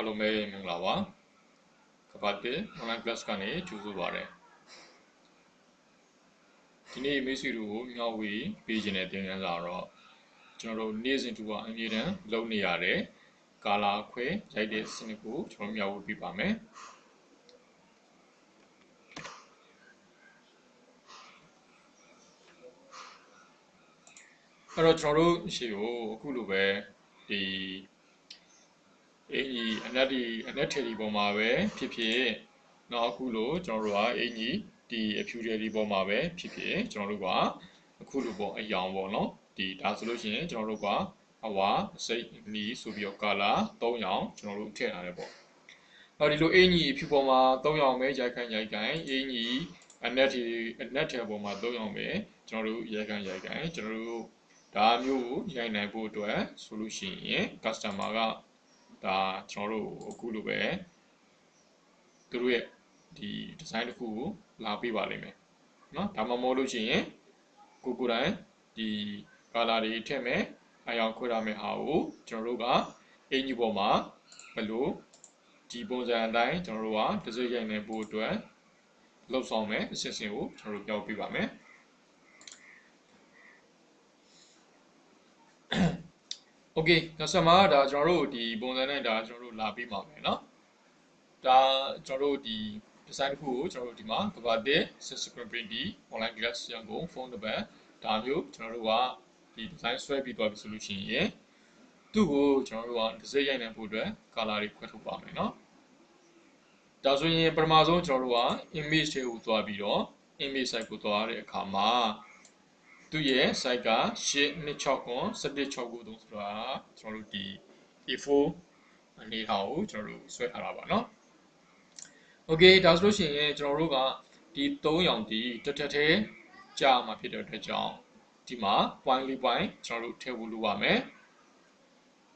အားလုံးပဲမင်္ဂလာပါကပတ်တေ online class ကနေကြိုဆိုပါရစေဒီနေ့မိတ်ဆွေတို့ကိုမျှဝေပေးခြင်းတဲ့သင်ခန်းစာတော့ကျွန်တော်တို့နေ့စဉ်တူအမြဲတမ်းလုပ်နေရတဲ့ကာလာခွဲရိုက်တဲ့စနစ်ကိုကျွန်တော်မျှဝေပေးပါမယ်အဲ့တော့ကျွန်တော်တို့ရှေ့ကိုအခုလိုပဲဒီ အင်ကြီးအနက်ဒီအနက်ထေဒီပေါ်မှာပဲဖြစ်ဖြစ်နောက်အခုလိုကျွန်တော်တို့ကအင်ကြီးဒီအဖြူထေဒီပေါ်မှာပဲဖြစ်ဖြစ်ကျွန်တော်တို့ကအခုလိုပေါ့အယောင်ပေါ့နော်ဒီဒါဆိုလို့ရှိရင်ကျွန်တော်တို့ကအဝါစိတ်နီဆိုပြီးတော့ကာလာ၃ရောင်ကျွန်တော်တို့ထည့်ထားတယ်ပေါ့နောက်ဒီလိုအင်ကြီးအဖြူပေါ်မှာ၃ရောင်ပဲရိုက်ခိုင်းရိုက်ခိုင်းအင်ကြီးအနက်ထေအနက်ထေပေါ်မှာ၃ရောင်ပဲကျွန်တော်တို့ရိုက်ခိုင်းရိုက်ခိုင်းကျွန်တော်တို့ဒါမျိုးကိုရိုက်နိုင်ဖို့အတွက်ဆိုလို့ရှိရင် customer က ဒါကျွန်တော်တို့အခုလိုပဲသူတို့ရဲ့ဒီ design တစ်ခုကိုလာပေးပါလိမ့်မယ်နော်ဒါမှမဟုတ်လို့ရှိရင်ကိုကိုတိုင်းဒီ color တွေထည့်မယ်အရောင်ခွဲရမယ့်ဟာကိုကျွန်တော်တို့ကအင်ကြီးပေါ်မှာဘလို့ဒီပုံစံအတိုင်းကျွန်တော်တို့ကတစ်စိတ်ရိုက်နေဖို့အတွက်လောက်ဆောင်မယ်အစစ်စင်ကိုကျွန်တော်တို့ပြောပြပါမယ် okay customer ဒါကျွန်တော်တို့ဒီပုံစံနဲ့ဒါကျွန်တော်တို့လာပြီးမှာပဲเนาะဒါကျွန်တော်တို့ဒီ design တစ်ခုကိုကျွန်တော်တို့ဒီမှာကဘာတဲ့ subscribe print ဒီ online class ရန်ကုန်ဖုန်းနံပါတ်ဒါမျိုးကျွန်တော်တို့ကဒီ design ဆွဲပြီးသွားပြီဆိုလို့ရှိရင်သူ့ကိုကျွန်တော်တို့က design ရိုက်နိုင်ဖို့အတွက် color တွေခွဲထုတ်ပါမယ်เนาะဒါဆိုရင်ပထမဆုံးကျွန်တော်တို့က image တွေကိုသွားပြီးတော့ image site ကိုသွားတဲ့အခါမှာ သူ့ရဲ့ site က826ကွန်176ကိုသုံးဆိုတာကျွန်တော်တို့ဒီ A4 အနေထားကိုကျွန်တော်တို့ဆွဲထားတာပါเนาะ Okay ဒါဆိုလို့ရှိရင်ကျွန်တော်တို့ကဒီ3ရောင်ဒီတက်တက်သေးကြာမှာဖြစ်တဲ့အတွက်ကြောင့်ဒီမှာ point လေး point ကျွန်တော်တို့ထည့်ဖို့လိုပါမယ်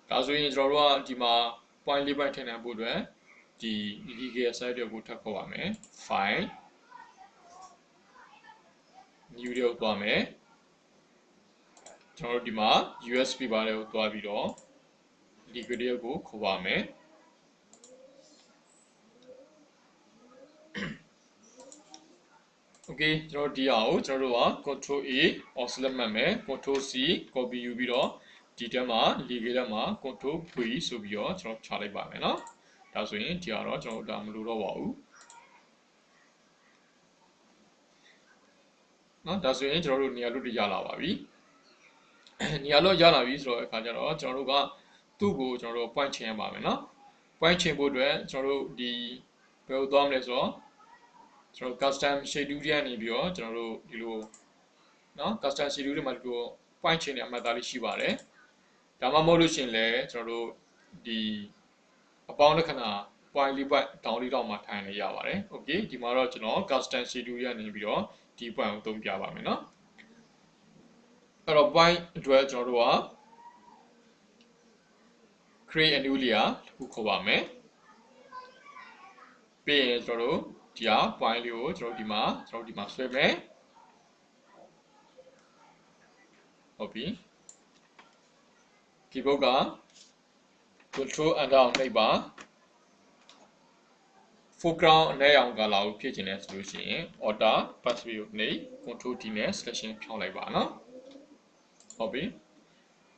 ဒါဆိုရင်ကျွန်တော်တို့ကဒီမှာ point လေး point ထည့်နိုင်ဖို့အတွက်ဒီ illegal site တွေကိုထပ်ခေါ်ပါမယ် file new တွေကိုသွားမယ် ကျွန်တော်တို့ဒီမှာ USB ပါလေးကိုသွားပြီးတော့ liquid ကိုခေါ်ပါမယ် Okay ကျွန်တော်ဒီဟာကိုကျွန်တော်တို့က control A oscillate မှတ်မယ် control C copy ယူပြီးတော့ဒီတက်မှာ legal တက်မှာ control V ဆိုပြီးတော့ကျွန်တော်ချလိုက်ပါမယ်เนาะဒါဆိုရင်ဒီကတော့ကျွန်တော်တို့ဒါမလိုတော့ပါဘူးเนาะဒါဆိုရင်ကျွန်တော်တို့နေရာလွတ်တွေရလာပါပြီ နေရာလောက်ရလာပြီဆိုတော့အခါကျတော့ကျွန်တော်တို့ကသူ့ကိုကျွန်တော်တို့ point ချင်ရပါမယ်နော် point ချင်ဖို့အတွက်ကျွန်တော်တို့ဒီဘယ်လိုသွားမလဲဆိုတော့ကျွန်တော် custom schedule တွေကနေပြီးတော့ကျွန်တော်တို့ဒီလိုနော် custom schedule တွေမှာဒီလို point ချင်တဲ့အမှတ်အသားလေးရှိပါတယ်ဒါမှမဟုတ်လို့ရှင်လဲကျွန်တော်တို့ဒီအပေါင်းလက္ခဏာ point လေး point တောင်းလေးတော့မှထိုင်လေးရပါတယ် okay ဒီမှာတော့ကျွန်တော် custom schedule တွေကနေပြီးတော့ဒီ point ကိုသုံးပြပါမယ်နော် အဲ့တော့ point အတွက်ကျွန်တော်တို့က create a new layer တစ်ခုခေါ်ပါမယ်ပြီးရင်ကျွန်တော်တို့ဒီဟာ point လေးကိုကျွန်တော်ဒီမှာကျွန်တော်ဒီမှာဆွဲမယ်ဟုတ်ပြီ keyboard က control and down နှိပ်ပါ foreground အနည်းအောင်ကလာကိုဖြစ်ချင်တယ်ဆိုလို့ရှိရင် order pathway ကိုနှိပ် control D နဲ့ selection ဖြောင်းလိုက်ပါနော် ဟုတ်ပြီ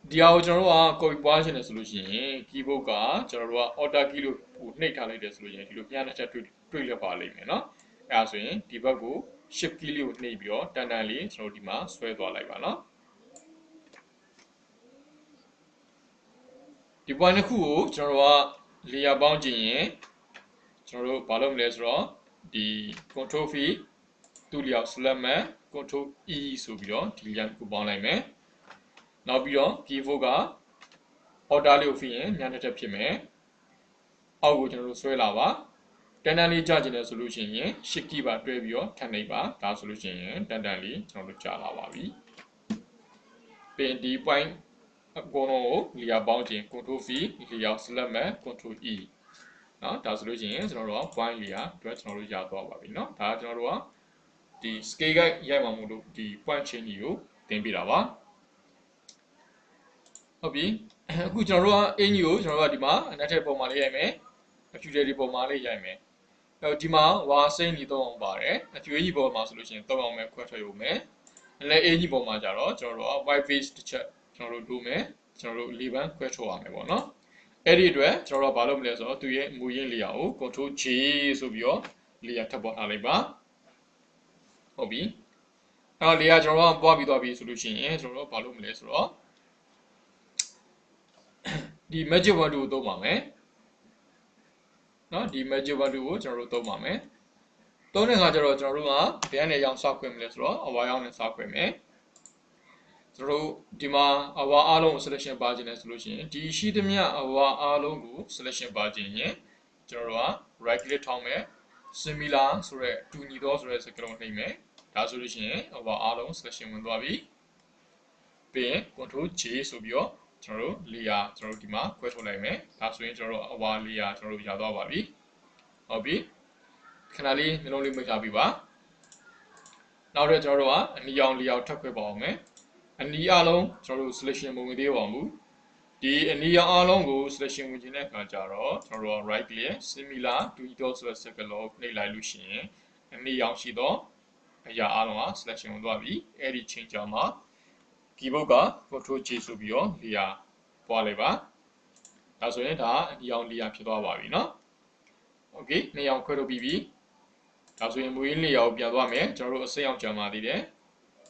ဒီဟာကိုကျွန်တော်တို့က copy ပွားချင်တယ်ဆိုလို့ရှိရင် keyboard ကကျွန်တော်တို့က order key လို့နှိပ်ထားလိုက်တယ်ဆိုလို့ရှိရင်ဒီလိုပြန်တစ်ချက်တွေ့တွေ့လက်ပါလိမ့်မယ်เนาะအဲဒါဆိုရင်ဒီဘက်ကို shift key လေးကိုနှိပ်ပြီးတော့တန်တန်လေးကျွန်တော်ဒီမှာဆွဲသွားလိုက်ပါเนาะဒီ point တစ်ခုကိုကျွန်တော်တို့က layer ပေါင်းခြင်းရင်ကျွန်တော်တို့ဘာလုပ်မလဲဆိုတော့ဒီ control v သူ့လျောက် select မဲ့ control e ဆိုပြီးတော့ဒီ layer ကိုပေါင်းလိုက်မယ် နောက်ပြီးတော့ pivot က order လေးကိုဖိရင်ညံတစ်ထပ်ဖြစ်မယ်အောက်ကိုကျွန်တော်တို့ဆွဲလာပါတန်တန်လေးကြာကျင်တယ်ဆိုလို့ရှိရင်ရှစ်ကီပါတွဲပြီးတော့ခံနိုင်ပါဒါဆိုလို့ရှိရင်တန်တန်လေးကျွန်တော်တို့ကြာလာပါပြီပင်ဒီ point အကုန်လုံးကိုလီယာပေါင်းခြင်း control v လီယာ select မဲ့ control e နော်ဒါဆိုလို့ရှိရင်ကျွန်တော်တို့က point လီယာတွဲကျွန်တော်တို့ရသွားပါပြီနော်ဒါကကျွန်တော်တို့ကဒီ scale guide ရိုက်မှာမို့လို့ဒီ point change ကြီးကိုတင်ပြတာပါ ဟုတ်ပြီအခုကျွန်တော်တို့ကအင်ကြီးကိုကျွန်တော်တို့ကဒီမှာအနက်ထက်ပုံမှန်လေးရိုက်မယ်အဖြူတွေပုံမှာလေးရိုက်မယ်အဲ့ဒီမှာဝါစိမ့်ညီသုံးအောင်ပါတယ်အကျွေးကြီးပုံမှာဆိုလို့ရှိရင်သုံးအောင်ပဲခွဲထွက်ရုံပဲအလဲအေးကြီးပုံမှာကြတော့ကျွန်တော်တို့က white face တစ်ချက်ကျွန်တော်တို့လုပ်မယ်ကျွန်တော်တို့၄ဘန်းခွဲထုတ်ရမယ်ပေါ့နော်အဲ့ဒီအတွက်ကျွန်တော်တို့ကဘာလုပ်မလဲဆိုတော့သူရဲ့မူရင်း layer ကို control J ဆိုပြီးတော့ layer ထပ်ပေါ်ထားလိုက်ပါဟုတ်ပြီအဲ့တော့ layer ကျွန်တော်တို့ကပွားပြီးသွားပြီဆိုလို့ရှိရင်ကျွန်တော်တို့ကဘာလုပ်မလဲဆိုတော့ ဒီ magic wand ကိုသုံးပါမယ်နော်ဒီ magic wand ကိုကျွန်တော်တို့သုံးပါမယ်သုံးတဲ့အခါကျတော့ကျွန်တော်တို့ကဘယ်ကနေရောင်းစခွင့်မလဲဆိုတော့အဝါရောင်းနဲ့စခွင့်မယ်ကျွန်တော်တို့ဒီမှာအဝါအားလုံးကို selection ပါခြင်းလဲဆိုလို့ရှိရင်ဒီရှိသမျှအဝါအားလုံးကို selection ပါခြင်းရင်ကျွန်တော်တို့က right click ထောင်းမယ် similar ဆိုရဲတူညီသောဆိုရဲစကားလုံးနှိပ်မယ်ဒါဆိုလို့ရှိရင်အဝါအားလုံး selection ဝင်သွားပြီပြီးရင် control J ဆိုပြီးတော့ ကျွန်တော်တို့ layer ကျွန်တော်တို့ဒီမှာခွဲထုတ်လိုက်မယ်ဒါဆိုရင်ကျွန်တော်တို့အဝါ layer ကျွန်တော်တို့ရသွားပါပြီဟုတ်ပြီခဏလေးနှလုံးလေးမိတ်ထားပြီးပါနောက်တော့ကျွန်တော်တို့ကအနီရောင် layer ထပ်ခွဲပါအောင်မယ်အနီအလုံးကျွန်တော်တို့ selection မဝင်သေးပါဘူးဒီအနီရောင်အလုံးကို selection ဝင်ခြင်းတဲ့အခါကျတော့ကျွန်တော်တို့ right click similar to equal ဆိုတဲ့စကားလုံးနှိပ်လိုက်လို့ရှိရင်အနီရောင်ရှိသောအရာအလုံးက selection ဝင်သွားပြီအဲ့ဒီချိန်ကြောင်မှာ keyboard က control J ဆိုပြီးတော့ layer ပွားလိုက်ပါဒါဆိုရင်ဒါအရောင် layer ဖြစ်သွားပါပြီเนาะ okay နှစ်ရောင်ခွဲထုတ်ပြီးပြီဒါဆိုရင်မူရင်း layer ကိုပြန်သွားမယ်ကျွန်တော်တို့အစိမ်းအောင်ကြံပါသေးတယ်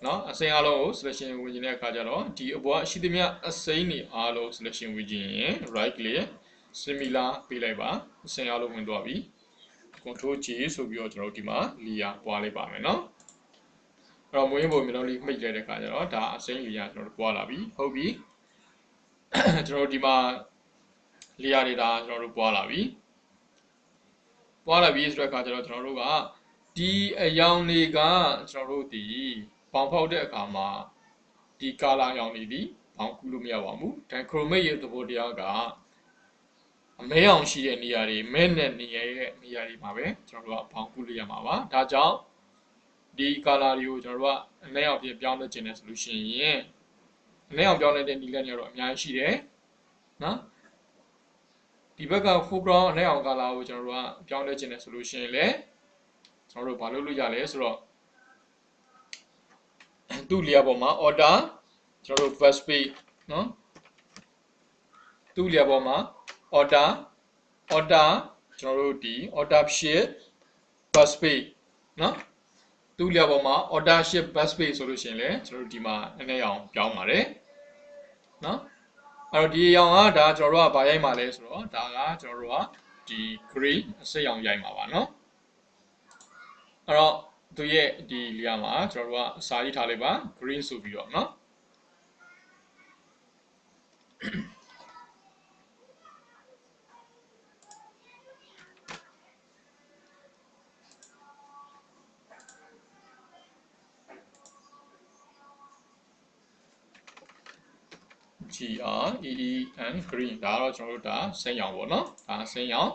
เนาะအစိမ်းအလုံးကို selection ဝင်ခြင်းတဲ့အခါကျတော့ဒီအပေါ်ရှိသမျှအစိမ်းတွေအားလုံး selection ဝင်ခြင်းရင် right click similar ပေးလိုက်ပါအစိမ်းအလုံးဝင်သွားပြီ control J ဆိုပြီးတော့ကျွန်တော်တို့ဒီမှာ layer ပွားလိုက်ပါမယ်เนาะ အဲ့တော့မွေးပုံမျိုးလုံးလေးမှိတ်လိုက်တဲ့အခါကျတော့ဒါအစိမ်းလီယာကျွန်တော်တို့ပွားလာပြီဟုတ်ပြီကျွန်တော်တို့ဒီမှာလီယာတွေဒါကျွန်တော်တို့ပွားလာပြီပွားလာပြီဆိုတဲ့အခါကျတော့ကျွန်တော်တို့ကဒီအယောင်တွေကကျွန်တော်တို့ဒီပေါင်ဖောက်တဲ့အခါမှာဒီကာလာအယောင်တွေဒီဘောင်ကူးလို့မရပါဘူးဒါခရိုမက်ရဲ့သဘောတရားကအမဲအောင်ရှိတဲ့နေရာတွေမဲနဲ့နေရာရဲ့နေရာတွေမှာပဲကျွန်တော်တို့ကဘောင်ကူးလို့ရမှာပါဒါကြောင့် ဒီ color တွေကိုကျွန်တော်တို့ကအလဲအောင်ပြင်ပြောင်းလဲခြင်းနဲ့ဆိုလို့ရှိရင်အလဲအောင်ပြောင်းလဲတဲ့နည်းလမ်းတွေကတော့အများကြီးရှိတယ်နော်ဒီဘက်က foreground အလဲအောင် color ကိုကျွန်တော်တို့ကပြောင်းလဲခြင်းနဲ့ဆိုလို့ရှိရင်လည်းကျွန်တော်တို့ဘာလုပ်လို့ရလဲဆိုတော့သူ့ layer ပေါ်မှာ order ကျွန်တော်တို့ first page နော်သူ့ layer ပေါ်မှာ order order ကျွန်တော်တို့ဒီ order sheet first page နော် သူ့လျော်ပေါ်မှာ order ship bus page ဆိုလို့ရှိရင်လည်းကျွန်တော်တို့ဒီမှာအနည်းအောင်ပြောင်းပါတယ်နော်အဲ့တော့ဒီရောင်ကဒါကျွန်တော်တို့ကဗာရိုက်မှာလဲဆိုတော့ဒါကကျွန်တော်တို့ကဒီ green အစိတ်ရောင်ရိုက်မှာပါနော်အဲ့တော့သူရဲ့ဒီလျာမှာကျွန်တော်တို့ကစာရေးထားလိုက်ပါ green ဆိုပြီးတော့နော် R E E N green ဒါကတော့ကျွန်တော်တို့ဒါစိမ်းရောင်ပေါ့နော်ဒါစိမ်းရောင်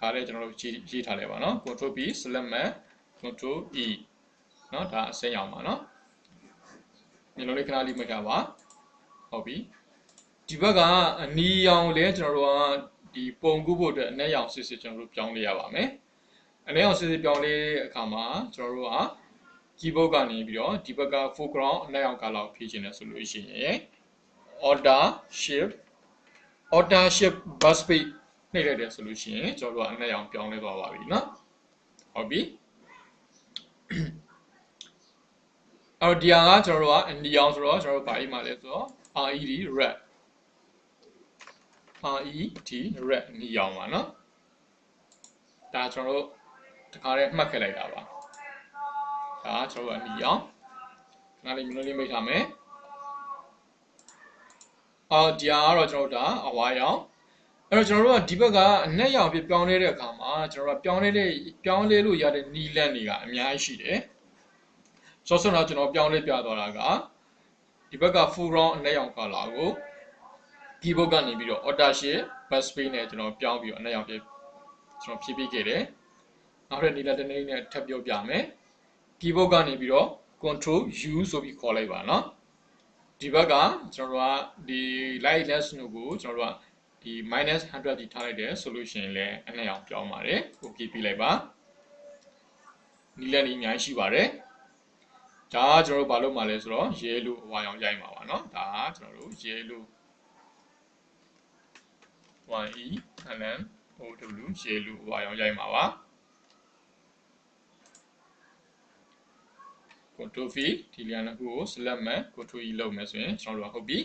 ခါလေးကျွန်တော်တို့ရေးရေးထားလိုက်ပါနော် control B select man control E နော်ဒါအစိမ်းရောင်ပါနော်ဒီလိုလေးခဏလေးမှတ်ထားပါဟုတ်ပြီဒီဘက်ကအနီရောင်လဲကျွန်တော်တို့ကဒီပုံကူးဖို့အတွက်အနက်ရောင်စစ်စစ်ကျွန်တော်တို့ပြောင်းလဲရပါမယ်အနက်ရောင်စစ်စစ်ပြောင်းလဲအခါမှာကျွန်တော်တို့က keyboard ကနေပြီးတော့ဒီဘက်က foreground အနက်ရောင် color ကိုဖြည့်ချင်တယ်ဆိုလို့ရှိရင် order shift order shift bus page နှိပ်လိုက်တယ်ဆိုလို့ရှိရင်ကျွန်တော်တို့ကအနက်ရောင်ပြောင်းလဲသွားပါပြီเนาะဟုတ်ပြီအော်ဒီဟာကကျွန်တော်တို့ကအနီရောင်ဆိုတော့ကျွန်တော်တို့ဗာအိမ်မှာလဲဆိုတော့ RED red RED red နီရောင်ပါเนาะဒါကျွန်တော်တို့တခါတည်းမှတ်ခဲ့လိုက်တာပါ ဒါကျွန်တော်တို့အနီအောင်ခဏလေးမျိုးလေးမိတ်ထားမယ်အော်ဒီဟာကတော့ကျွန်တော်တို့ဒါအဝါရောင်အဲ့တော့ကျွန်တော်တို့ကဒီဘက်ကအနက်ရောင်ပြပြောင်းလဲတဲ့အခါမှာကျွန်တော်တို့ကပြောင်းလဲတဲ့ပြောင်းလဲလို့ရတဲ့နီလန့်တွေကအများကြီးရှိတယ်ဆောဆွန်းတော့ကျွန်တော်ပြောင်းလဲပြသွားတာကဒီဘက်က full round အနက်ရောင် color ကို keyboard ကနေပြီးတော့ order shift bus space နဲ့ကျွန်တော်ပြောင်းပြီးတော့အနက်ရောင်ပြကျွန်တော်ဖြည့်ပေးခဲ့တယ်နောက်ထပ်နီလန့်တစ်နေနဲ့ထပ်ပြောပြမယ် keyboard ကနေပြီးတော့ control U ဆိုပြီးခေါ်လိုက်ပါเนาะ ဒီဘက်ကကျွန်တော်တို့ကဒီ light less ကိုကျွန်တော်တို့ကဒီ minus 100ဒီထားလိုက်တယ်ဆိုလို့ရှိရင်လည်းအနှစ်အောင်ပြောင်းပါတယ် okay ပြလိုက်ပါနီးလက်နီးအများကြီးရှိပါတယ်ဒါကကျွန်တော်တို့ဘာလုပ်မှာလဲဆိုတော့ yellow အဝါရောင်ရိုက်မှာပါเนาะဒါကကျွန်တော်တို့ yellow 1e ln ow yellow အဝါရောင်ရိုက်မှာပါ control v ဒီလျာနှစ်ခုကို select မယ် control e လုပ်မယ်ဆိုရင်ကျွန်တော်တို့ကဟုတ်ပြီ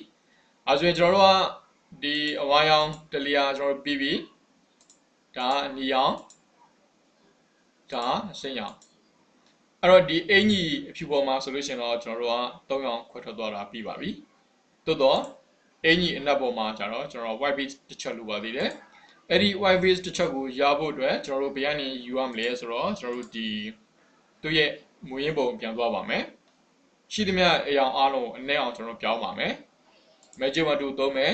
အဲဆိုရင်ကျွန်တော်တို့ကဒီအဝါရောင်တလျာကျွန်တော်တို့ပြီးပြီဒါအနီရောင်ဒါအစိမ်းရောင်အဲ့တော့ဒီအင်ကြီးအဖြူပေါ်မှာဆိုလို့ရှိရင်တော့ကျွန်တော်တို့က၃ရောင်ခွဲထွက်သွားတာပြီးပါပြီတိုးတော့အင်ကြီးအနက်ပေါ်မှာကျတော့ကျွန်တော် white base တစ်ချက်လိုပါသေးတယ်အဲ့ဒီ white base တစ်ချက်ကိုရဖို့အတွက်ကျွန်တော်တို့ဘယ်ကနေယူရမလဲဆိုတော့ကျွန်တော်တို့ဒီသူ့ရဲ့ မူရင်းပုံပြန်သွားပါမယ်ရှိသမျှအရာအားလုံးအနည်းအောင်ကျွန်တော်ပြောင်းပါမယ် magic one 2သုံးမယ်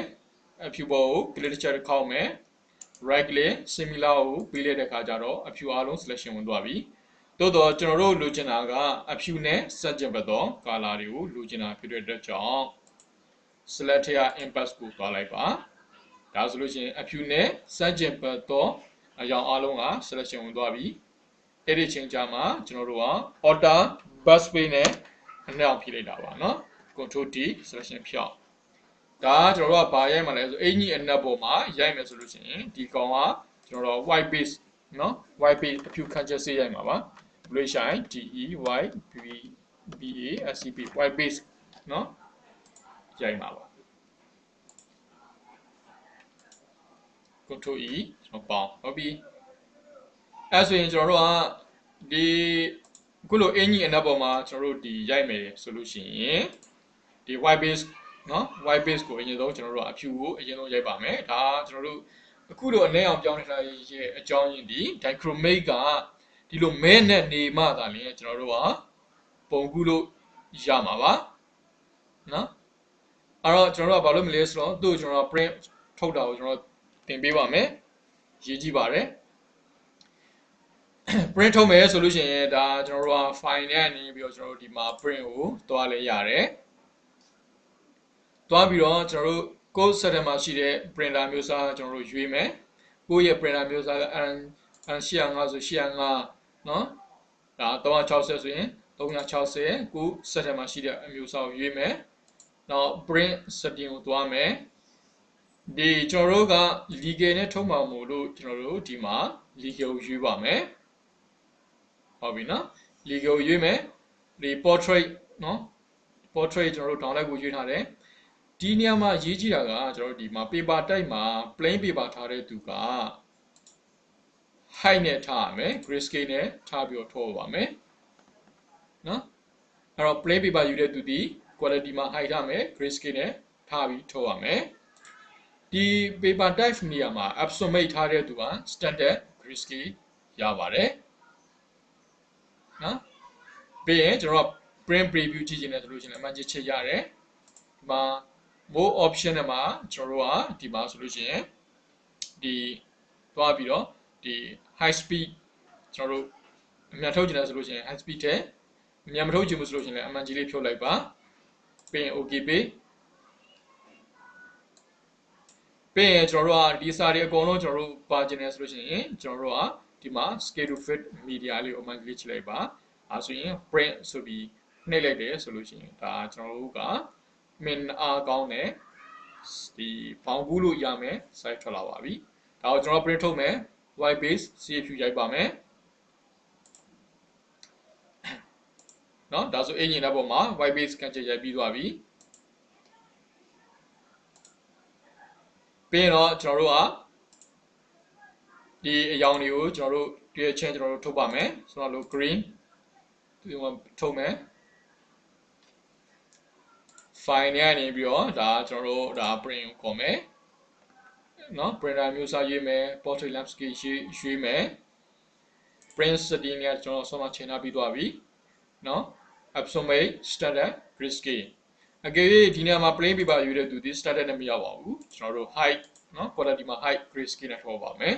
အဖြူပေါ်ကို click တစ်ချက်ခောက်မယ် right click similar ကိုပြီးလိုက်တဲ့ခါကျတော့အဖြူအားလုံး selection ဝင်သွားပြီသို့တော့ကျွန်တော်တို့လိုချင်တာကအဖြူနဲ့စက်ကျင်ဘက်သော color တွေကိုလိုချင်တာဖြစ်တဲ့အတွက်ကြောင့် select ရ impact ကိုသွားလိုက်ပါဒါဆိုလို့ရှိရင်အဖြူနဲ့စက်ကျင်ဘက်သောအရာအားလုံးက selection ဝင်သွားပြီ အဲ့ဒီချိန်ကြမှာကျွန်တော်တို့က order busway နဲ့အနှောက်ဖြည့်လိုက်တာပါနော် control D selection ဖြောက်ဒါကျွန်တော်တို့ကဘာရိုက်မှာလဲဆိုအင်ကြီးအနက်ပေါ်မှာရိုက်မယ်ဆိုလို့ရှိရင်ဒီကောင်ကကျွန်တော်တို့ white base နော် white base အဖြူခံချက်စေးရိုက်မှာပါဘလို့ရှိုင် D E Y B B A S C P white base နော်ရိုက်မှာပါ control E ကျွန်တော်ပေါင်းဟုတ်ပြီ အဲဆိုရင်ကျွန်တော်တို့ကဒီခုလိုအင်ကြီးအနက်ပေါ်မှာကျွန်တော်တို့ဒီရိုက်မယ်ဆိုလို့ရှိရင်ဒီ white base နော် white base ကိုအရင်ဆုံးကျွန်တော်တို့ကအဖြူကိုအရင်ဆုံးရိုက်ပါမယ်ဒါကျွန်တော်တို့အခုလိုအနက်အောင်ပြောင်းနေတာရဲ့အကြောင်းရင်းဒီ dichromatic ကဒီလိုမဲနဲ့နေမှသာလျှင်ကျွန်တော်တို့ကပုံကူလို့ရမှာပါနော်အဲ့တော့ကျွန်တော်တို့ကဘာလို့မလဲဆိုတော့သူ့ကျွန်တော် print ထုတ်တာကိုကျွန်တော်တင်ပေးပါမယ်ရေးကြည့်ပါတယ် print ထုတ်မယ်ဆိုလို့ရှိရင်ဒါကျွန်တော်တို့က file နဲ့နေပြီးတော့ကျွန်တော်တို့ဒီမှာ print ကိုတွားလဲရတယ်တွားပြီးတော့ကျွန်တော်တို့ code setter မှာရှိတဲ့ printer မျိုးစားကျွန်တော်တို့ရွေးမယ်ကိုယ့်ရဲ့ printer မျိုးစားက n n 805ဆို805เนาะဒါ360ဆိုရင်360ကို setter မှာရှိတဲ့အမျိုးစားကိုရွေးမယ်နောက် print setting ကိုတွားမယ်ဒီကျွန်တော်တို့က legal နဲ့ထုတ်မှာမို့လို့ကျွန်တော်တို့ဒီမှာ legal ကိုရွေးပါမယ် ဟုတ်ပြီနော် legal ကိုရွေးမယ်ဒီ portrait နော် portrait ကျွန်တော်တို့ download ကိုရွေးထားတယ်ဒီနေရာမှာရေးကြည့်တာကကျွန်တော်တို့ဒီမှာ paper type မှာ plain paper ထားတဲ့သူက height နဲ့ထားရမယ် grayscale နဲ့ထားပြီးတော့ထုတ်ပါမယ်နော်အဲ့တော့ plain paper ယူတဲ့သူဒီ quality မှာ height ထားမယ် grayscale နဲ့ထားပြီးထုတ်ရမယ်ဒီ paper type နေရာမှာ absolute ထားတဲ့သူက standard grayscale ရပါတယ် နော်ပြီးရင်ကျွန်တော်က print preview ကြည့်ခြင်းနဲ့ဆိုလို့ရှိရင်အမှန်ကြီးချက်ရတယ်ဒီမှာ more option နဲ့မှာကျွန်တော်တို့ကဒီမှာဆိုလို့ရှိရင်ဒီသွားပြီးတော့ဒီ high speed ကျွန်တော်တို့အမြန်ထုတ်ချင်တယ်ဆိုလို့ရှိရင် high speed တဲ့အမြန်မထုတ်ချင်ဘူးဆိုလို့ရှိရင်လည်းအမှန်ကြီးလေးဖြုတ်လိုက်ပါပြီးရင် okay ပေးပြီးရင်ကျွန်တော်တို့ကဒီစာတွေအကုန်လုံးကျွန်တော်တို့ပါချင်တယ်ဆိုလို့ရှိရင်ကျွန်တော်တို့က ဒီမှာ scale to fit media လေးကိုအမှန်ကြီးလေးချိန်လိုက်ပါအဲဆိုရင် print ဆိုပြီးနှိပ်လိုက်တယ်ဆိုလို့ရှိရင်ဒါကျွန်တော်တို့ကမင်အားကောင်းတဲ့ဒီဘောင်ကူးလို့ရမယ် site ထွက်လာပါပြီဒါကိုကျွန်တော် print ထုတ်မယ် white base CFU ရိုက်ပါမယ်เนาะဒါဆိုအင်ဂျင်တဲ့ပုံမှာ white base ကန်ချက်ရိုက်ပြီးသွားပြီပြီးရင်တော့ကျွန်တော်တို့က ဒီအယောင်တွေကိုကျွန်တော်တို့ဒီအချင်းကျွန်တော်တို့ထုတ်ပါမယ်ဆိုတော့လို့ green ဒီမှာထုတ်မယ် file နဲ့နေပြီးတော့ဒါကျွန်တော်တို့ဒါ print ကိုခေါ်မယ်နော် printer မျိုးစားရေးမယ် portrait landscape ရေးရွှေ့မယ် print setting နဲ့ကျွန်တော်ဆုံးမချိန်ထားပြီးသွားပြီနော် absolute standard grayscale အကယ်၍ဒီနေရာမှာ plain paper ယူတဲ့သူဒီ standard နဲ့မရပါဘူးကျွန်တော်တို့ height နော် quality မှာ height grayscale နဲ့ထောက်ပါမယ်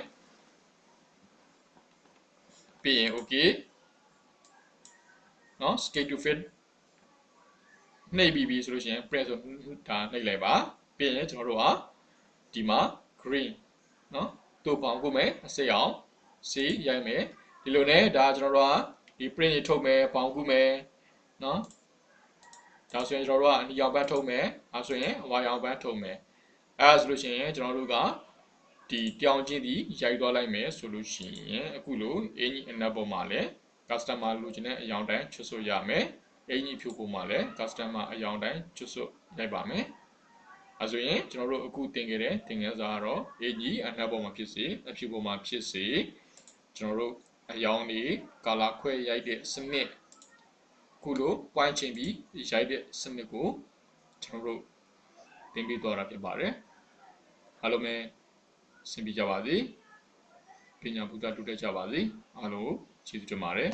ပြီးရင် okay เนาะ scale to fit နှိပ်ပြီးပြီဆိုလို့ရှိရင် print ဆိုဒါနှိပ်လိုက်ပါပြီးရင်ကျွန်တော်တို့ကဒီမှာ green เนาะတို့ပေါင်းကိုမယ်အစိအောင်စီရိုက်မယ်ဒီလိုနဲ့ဒါကျွန်တော်တို့ကဒီ print ကြီးထုတ်မယ်ပေါင်းကူမယ်เนาะဒါဆိုရင်ကျွန်တော်တို့ကအနီရောင်ဘတ်ထုတ်မယ်အဲဆိုရင်အဝါရောင်ဘတ်ထုတ်မယ်အဲဒါဆိုလို့ရှိရင်ကျွန်တော်တို့က ဒီတောင်ချင်းဒီရိုက်သွားလိုက်မယ်ဆိုလို့ရှိရင်အခုလိုအင်ကြီးအနက်ပေါ်မှာလည်း customer လိုချင်တဲ့အယောင်တိုင်းချွတ်ဆွတ်ရမယ်အင်ကြီးဖြူပေါ်မှာလည်း customer အယောင်တိုင်းချွတ်ဆွတ်ရိုက်ပါမယ်အဲဆိုရင်ကျွန်တော်တို့အခုတင်ခဲ့တဲ့သင်ခန်းစာကတော့အင်ကြီးအနက်ပေါ်မှာဖြစ်စေအဖြူပေါ်မှာဖြစ်စေကျွန်တော်တို့အယောင်တွေကာလာခွဲရိုက်တဲ့စနစ်ခုလို point ချင်းပြီးရိုက်တဲ့စနစ်ကိုကျွန်တော်တို့သင်ပေးသွားတာဖြစ်ပါတယ်အားလုံးပဲ ဆင်ပြေကြပါစေပညာဘုဒ္ဓတိုးတက်ကြပါစေအားလုံးကျေးဇူးတင်ပါတယ်